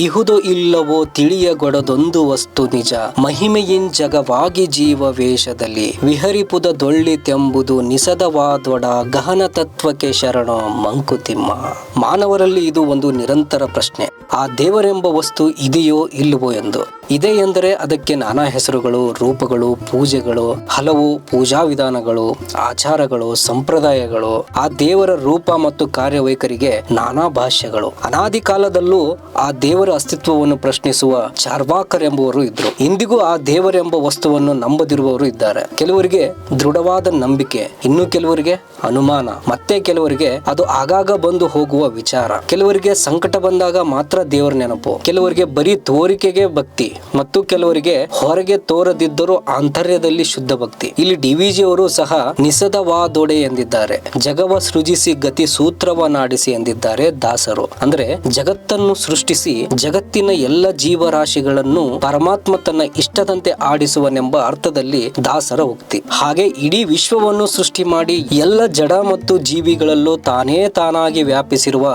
ಇಹುದು ಇಲ್ಲವೋ ತಿಳಿಯಗೊಡದೊಂದು ವಸ್ತು ನಿಜ. ಮಹಿಮೆಯಿನ್ ಜಗವಾಗಿ ಜೀವ ವೇಷದಲ್ಲಿ ವಿಹರಿಪುದ ದೊಳ್ಳಿತೆಂಬುದು ನಿಸದವಾದೊಡ ಗಹನ ತತ್ವಕ್ಕೆ ಶರಣ ಮಂಕುತಿಮ್ಮ. ಮಾನವರಲ್ಲಿ ಇದು ಒಂದು ನಿರಂತರ ಪ್ರಶ್ನೆ. ಆ ದೇವರೆಂಬ ವಸ್ತು ಇದೆಯೋ ಇಲ್ಲವೋ ಎಂದು. ಇದೆ ಎಂದರೆ ಅದಕ್ಕೆ ನಾನಾ ಹೆಸರುಗಳು, ರೂಪಗಳು, ಪೂಜೆಗಳು, ಹಲವು ಪೂಜಾ ವಿಧಾನಗಳು ಆಚಾರಗಳು, ಸಂಪ್ರದಾಯಗಳು, ಆ ದೇವರ ರೂಪ ಮತ್ತು ಕಾರ್ಯವೈಖರಿಗೆ ನಾನಾ ಭಾಷ್ಯಗಳು. ಅನಾದಿ ಕಾಲದಲ್ಲೂ ಆ ದೇವರ ಅಸ್ತಿತ್ವವನ್ನು ಪ್ರಶ್ನಿಸುವ ಚಾರ್ವಾಕರ್ ಎಂಬುವರು ಇದ್ರು. ಇಂದಿಗೂ ಆ ದೇವರೆಂಬ ವಸ್ತುವನ್ನು ನಂಬದಿರುವವರು ಇದ್ದಾರೆ. ಕೆಲವರಿಗೆ ದೃಢವಾದ ನಂಬಿಕೆ, ಇನ್ನು ಕೆಲವರಿಗೆ ಅನುಮಾನ, ಮತ್ತೆ ಕೆಲವರಿಗೆ ಅದು ಆಗಾಗ ಬಂದು ಹೋಗುವ ವಿಚಾರ. ಕೆಲವರಿಗೆ ಸಂಕಟ ಬಂದಾಗ ಮಾತ್ರ ದೇವರ ನೆನಪು. ಕೆಲವರಿಗೆ ಬರೀ ತೋರಿಕೆಗೆ ಭಕ್ತಿ ಮತ್ತು ಕೆಲವರಿಗೆ ಹೊರಗೆ ತೋರದಿದ್ದರೂ ಆಂತರ್ಯದಲ್ಲಿ ಶುದ್ಧ ಭಕ್ತಿ. ಇಲ್ಲಿ ಡಿವಿಜಿ ಅವರು ಸಹ ನಿಸದವಾದೊಡೆ ಎಂದಿದ್ದಾರೆ. ಜಗವ ಸೃಜಿಸಿ ಗತಿ ಸೂತ್ರವನ್ನಾಡಿಸಿ ಎಂದಿದ್ದಾರೆ ದಾಸರು. ಅಂದ್ರೆ ಜಗತ್ತನ್ನು ಸೃಷ್ಟಿಸಿ ಜಗತ್ತಿನ ಎಲ್ಲ ಜೀವರಾಶಿಗಳನ್ನು ಪರಮಾತ್ಮ ತನ್ನ ಇಷ್ಟದಂತೆ ಆಡಿಸುವನೆಂಬ ಅರ್ಥದಲ್ಲಿ ದಾಸರ ಉಕ್ತಿ. ಹಾಗೆ ಇಡೀ ವಿಶ್ವವನ್ನು ಸೃಷ್ಟಿ ಮಾಡಿ ಎಲ್ಲ ಜಡ ಮತ್ತು ಜೀವಿಗಳಲ್ಲೂ ತಾನೇ ತಾನಾಗಿ ವ್ಯಾಪಿಸಿರುವ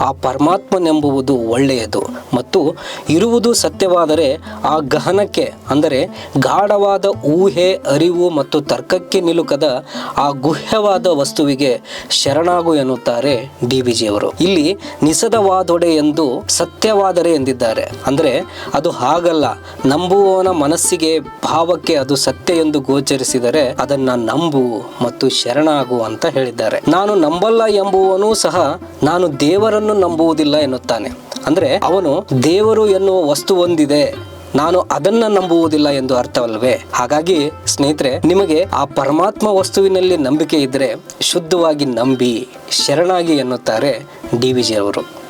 ಆ ಪರಮಾತ್ಮನೆಂಬುವುದು ಒಳ್ಳೆಯದು. ಮತ್ತು ಇರುವುದು ಸತ್ಯವಾದರೆ ಆ ಗಹನಕ್ಕೆ, ಅಂದರೆ ಗಾಢವಾದ ಊಹೆ, ಅರಿವು ಮತ್ತು ತರ್ಕಕ್ಕೆ ನಿಲುಕದ ಆ ಗುಹ್ಯವಾದ ವಸ್ತುವಿಗೆ ಶರಣಾಗು ಎನ್ನುತ್ತಾರೆ ಡಿ ವಿಜಿಯವರು ಇಲ್ಲಿ ನಿಸದವಾದೊಡೆ ಎಂದು ಸತ್ಯವಾದರೆ ಎಂದಿದ್ದಾರೆ. ಅಂದರೆ ಅದು ಹಾಗಲ್ಲ, ನಂಬುವವನ ಮನಸ್ಸಿಗೆ ಭಾವಕ್ಕೆ ಅದು ಸತ್ಯ ಎಂದು ಗೋಚರಿಸಿದರೆ ಅದನ್ನ ನಂಬು ಮತ್ತು ಶರಣಾಗು ಅಂತ ಹೇಳಿದ್ದಾರೆ. ನಾನು ನಂಬಲ್ಲ ಎಂಬುವನು ಸಹ ನಾನು ದೇವರನ್ನು ನಂಬುವುದಿಲ್ಲ ಎನ್ನುತ್ತಾನೆ. ಅಂದ್ರೆ ಅವನು ದೇವರು ಎನ್ನುವ ವಸ್ತು ಒಂದಿದೆ ನಾನು ಅದನ್ನ ನಂಬುವುದಿಲ್ಲ ಎಂದು ಅರ್ಥವಲ್ವೇ? ಹಾಗಾಗಿ ಸ್ನೇಹಿತರೆ, ನಿಮಗೆ ಆ ಪರಮಾತ್ಮ ವಸ್ತುವಿನಲ್ಲಿ ನಂಬಿಕೆ ಇದ್ದರೆ ಶುದ್ಧವಾಗಿ ನಂಬಿ ಶರಣಾಗಿ ಎನ್ನುತ್ತಾರೆ ಡಿ ವಿಜಿ ಅವರು.